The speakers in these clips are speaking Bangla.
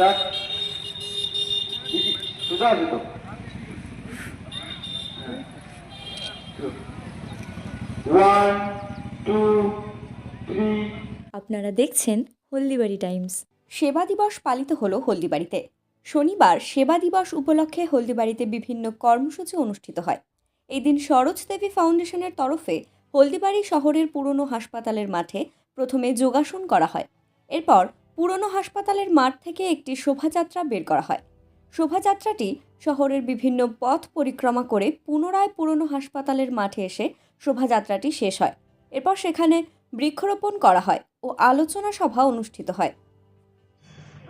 স্টার্ট সোজা আছে তো ওয়ান টু থ্রি আপনারা দেখছেন হলদিবাড়ি টাইমস। সেবা দিবস পালিত হলো হলদিবাড়িতে। শনিবার সেবা দিবস উপলক্ষে হলদিবাড়িতে বিভিন্ন কর্মসূচি অনুষ্ঠিত হয়। এই দিন সরোজ দেবী ফাউন্ডেশনের তরফে হলদিবাড়ি শহরের পুরনো হাসপাতালের মাঠে প্রথমে যোগাসন করা হয়। এরপর পুরনো হাসপাতালের মাঠ থেকে একটি শোভাযাত্রা বের করা হয়। শোভাযাত্রাটি শহরের বিভিন্ন পথ পরিক্রমা করে পুনরায় পুরনো হাসপাতালের মাঠে এসে শোভাযাত্রাটি শেষ হয়। এরপর সেখানে বৃক্ষরোপণ করা হয় ও আলোচনা সভা অনুষ্ঠিত হয়।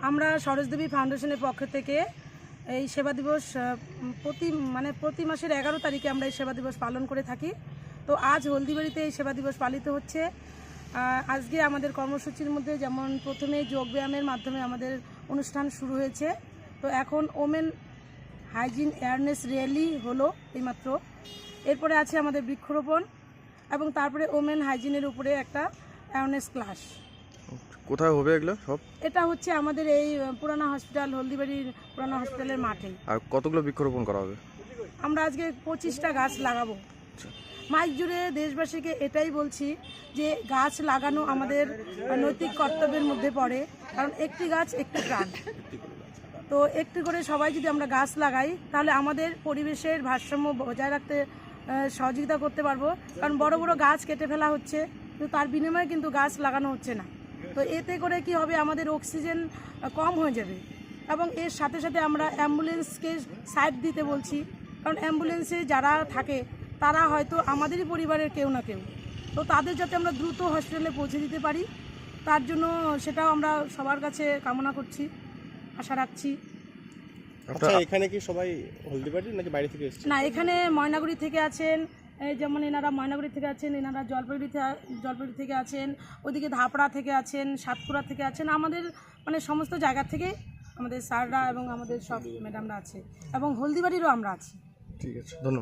আমরা সরোজদেবী ফাউন্ডেশনের পক্ষ থেকে এই সেবা দিবস প্রতি মানে প্রতি মাসের এগারো তারিখে আমরা এই সেবা দিবস পালন করে থাকি। তো আজ হলদিবাড়িতে এই সেবা দিবস পালিত হচ্ছে। আজকে আমাদের কর্মসূচির মধ্যে যেমন প্রথমে যোগব্যায়ামের মাধ্যমে আমাদের অনুষ্ঠান শুরু হয়েছে। তো এখন ওমেন হাইজিন অ্যাওয়ারনেস র্যালি হলো এইমাত্র। এরপরে আছে আমাদের বৃক্ষরোপণ এবং তারপরে ওমেন হাইজিনের উপরে একটা অ্যাওয়ারনেস ক্লাস। কোথায় হবে এগুলো সব? এটা হচ্ছে আমাদের এই পুরানা হসপিটাল হলদিবাড়ির পুরানা হসপিটালের মাঠে। আর কতগুলো বৃক্ষরোপণ করা হবে? আমরা আজকে পঁচিশটা গাছ লাগাবো। মাইক জুড়ে দেশবাসীকে এটাই বলছি যে গাছ লাগানো আমাদের নৈতিক কর্তব্যের মধ্যে পড়ে, কারণ একটি গাছ একটি প্রাণ। তো একটি করে সবাই যদি আমরা গাছ লাগাই, তাহলে আমাদের পরিবেশের ভারসাম্য বজায় রাখতে সহযোগিতা করতে পারব। কারণ বড় বড় গাছ কেটে ফেলা হচ্ছে কিন্তু তার বিনিময়ে কিন্তু গাছ লাগানো হচ্ছে না। তো এতে করে কি হবে? আমাদের অক্সিজেন কম হয়ে যাবে। এবং এর সাথে সাথে আমরা অ্যাম্বুলেন্সকে সাইড দিতে বলছি। কারণ অ্যাম্বুলেন্সে যারা থাকে তারা হয়তো আমাদেরই পরিবারের কেউ না কেউ। তো তাদের যাতে আমরা দ্রুত হসপিটালে পৌঁছে দিতে পারি তার জন্য সেটাও আমরা সবার কাছে কামনা করছি আশা রাখছি। আচ্ছা এখানে কি সবাই হলদিবাড়ি নাকি বাইরে থেকে এসেছে? না এখানে ময়নাগুড়ি থেকে আছেন এই যেমন এনারা ময়নাগুড়ি থেকে আছেন এনারা জলপাইগুড়ি থেকে জলপাইগুড়ি থেকে আছেন ওদিকে ধাপড়া থেকে আছেন সাতপুরা থেকে আছেন আমাদের মানে সমস্ত জায়গা থেকে আমাদের স্যাররা এবং আমাদের সব ম্যাডামরা আছে এবং হলদিবাড়িরও আমরা আছি। ঠিক আছে ধন্যবাদ।